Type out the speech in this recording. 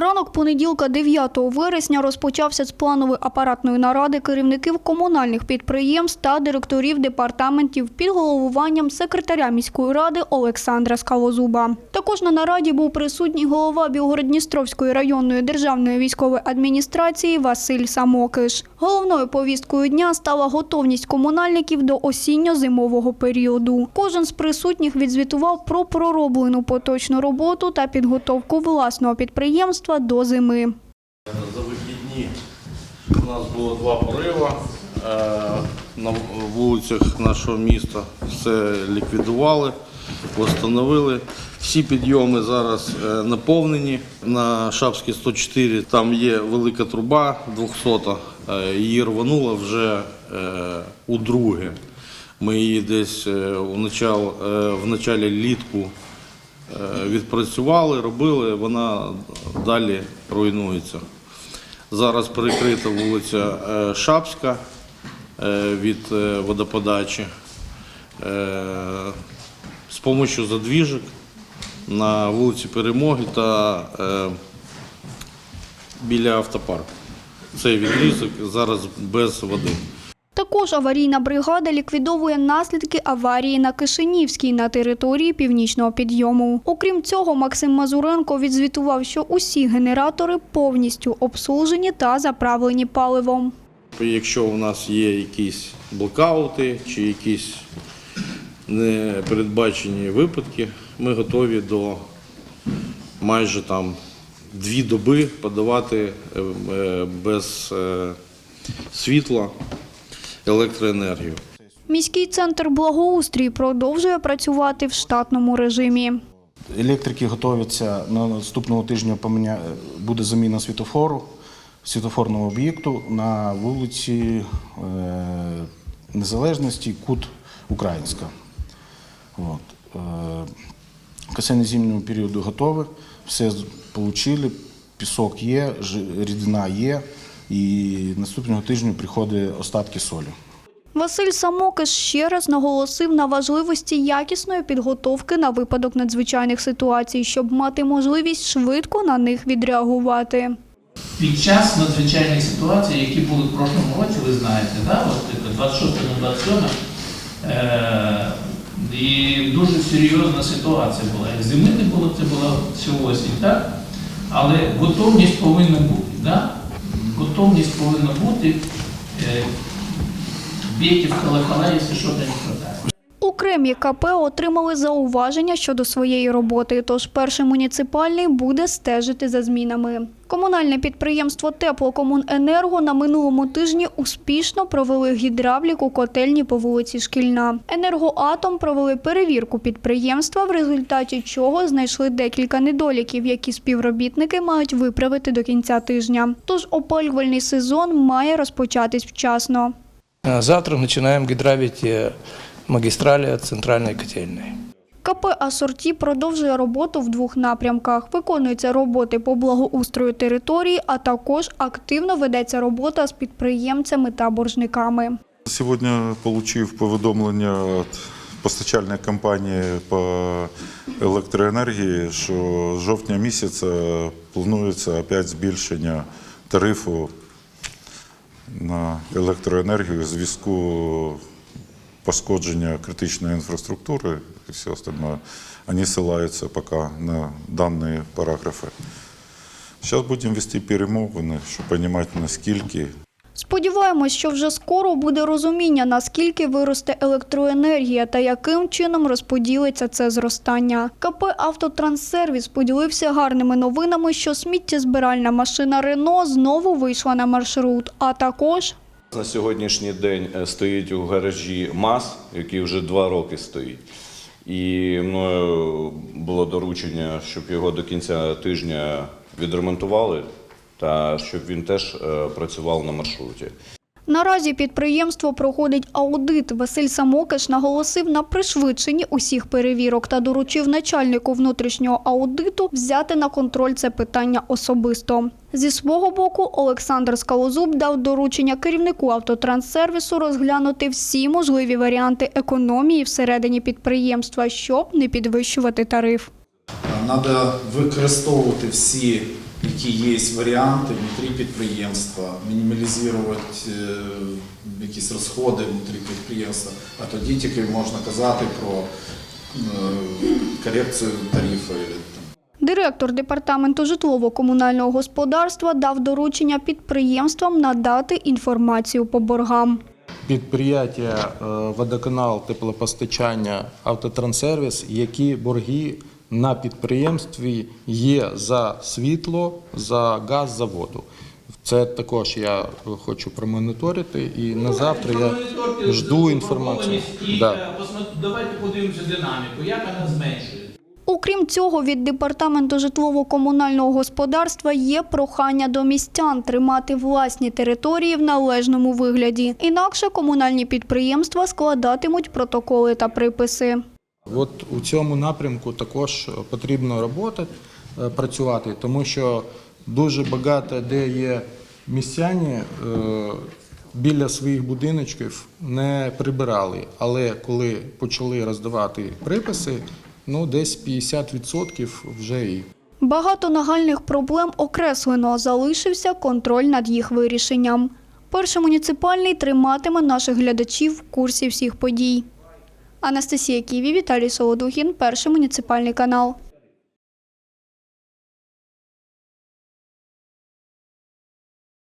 Ранок понеділка 9 вересня розпочався з планової апаратної наради керівників комунальних підприємств та директорів департаментів під головуванням секретаря міської ради Олександра Скалозуба. Також на нараді був присутній голова Білгород-Дністровської районної державної військової адміністрації Василь Самокиш. Головною повісткою дня стала готовність комунальників до осінньо-зимового періоду. Кожен з присутніх відзвітував про пророблену поточну роботу та підготовку власного підприємства до зими. За вихідні у нас було два пориви е, на вулицях нашого міста. Все ліквідували, встановили. Всі підйоми зараз е, наповнені. На Шапській 104 там є велика труба 200, е, її рвануло вже е, удруге. Ми її десь в начал- в началі літку відпрацювали, робили, вона далі руйнується. Зараз перекрита вулиця е, Шапська е, від е, водоподачі е, з допомогою задвіжок на вулиці Перемоги та е, біля автопарку. Цей відрізок зараз без води. Також аварійна бригада ліквідовує наслідки аварії на Кишинівській на території північного підйому. Окрім цього, Максим Мазуренко відзвітував, що усі генератори повністю обслужені та заправлені паливом. Якщо у нас є якісь блокаути чи якісь непередбачені випадки, ми готові до майже там дві доби подавати е, е, без е, світла електроенергію. Міський центр благоустрій продовжує працювати в штатному режимі. Електрики готуються на наступного тижня поміня... буде заміна світофору, світофорного об'єкту на вулиці е... Незалежності, Кут Українська. От. Е... К осінньо-зимньому періоду готові, все отримали, пісок є, рідина є, і наступного тижня приходять остатки солі. Василь Самокиш ще раз наголосив на важливості якісної підготовки на випадок надзвичайних ситуацій, щоб мати можливість швидко на них відреагувати. Під час надзвичайних ситуацій, які були в прошлому році, ви знаєте, да? от 26 на 27 е- і дуже серйозна ситуація була. Як зими не було, це була всю осінь, так? Але готовність повинна бути. Да? Готовність повинна бути. Е- бійте в колокола, якщо щось не вистачає. Окремі КП отримали зауваження щодо своєї роботи, тож перший муніципальний буде стежити за змінами. Комунальне підприємство Теплокомуненерго на минулому тижні успішно провели гідравліку котельні по вулиці Шкільна. Енергоатом провели перевірку підприємства, в результаті чого знайшли декілька недоліків, які співробітники мають виправити до кінця тижня. Тож опалювальний сезон має розпочатись вчасно. Завтра начинаем гидравить магистрали от центральной. КП «Асорті» продовжує роботу в двох напрямках. Виконуються роботи по благоустрою території, а також активно ведеться робота з підприємцями та боржниками. Сьогодні отримав повідомлення від постачальної компанії по електроенергії, що з жовтня місяця планується опять збільшення тарифу на електроенергію в зв'язку пошкодження критичної інфраструктури і все остальное. Вони ссилаються поки на дані параграфи. Зараз будемо вести перемовини, щоб розуміти, наскільки Сподіваємось, що вже скоро буде розуміння, наскільки виросте електроенергія та яким чином розподілиться це зростання. КП «Автотранссервіс» поділився гарними новинами, що сміттєзбиральна машина «Рено» знову вийшла на маршрут, а також На сьогоднішній день е, стоїть у гаражі МАЗ, який вже два роки стоїть. І мною було доручення, щоб його до кінця тижня відремонтували та щоб він теж е, працював на маршруті. Наразі підприємство проходить аудит. Василь Самокиш наголосив на пришвидшенні усіх перевірок та доручив начальнику внутрішнього аудиту взяти на контроль це питання особисто. Зі свого боку, Олександр Скалозуб дав доручення керівнику автотранссервісу розглянути всі можливі варіанти економії всередині підприємства, щоб не підвищувати тариф. Треба використовувати всі які є варіанти внутрі підприємства, мінімалізувати е, якісь розходи внутрі підприємства, а тоді тільки можна казати про е, корекцію тарифу. Директор департаменту житлово-комунального господарства дав доручення підприємствам надати інформацію по боргам. Підприємства е, водоканал, теплопостачання, автотранссервіс, які борги на підприємстві є за світло, за газ, за воду. Це також я хочу промоніторити і на завтра я жду інформацію. Да. е, давайте подивимося динаміку, як вона зменшується. Окрім цього, від департаменту житлово-комунального господарства є прохання до містян тримати власні території в належному вигляді. Інакше комунальні підприємства складатимуть протоколи та приписи. От у цьому напрямку також потрібно роботи, е, працювати, тому що дуже багато де є містяні е, біля своїх будиночків не прибирали. Але коли почали роздавати приписи, ну десь 50% вже і. Багато нагальних проблем окреслено, залишився контроль над їх вирішенням. Перший муніципальний триматиме наших глядачів в курсі всіх подій. Анастасія Ківі, Віталій Солодухін, перший муніципальний канал.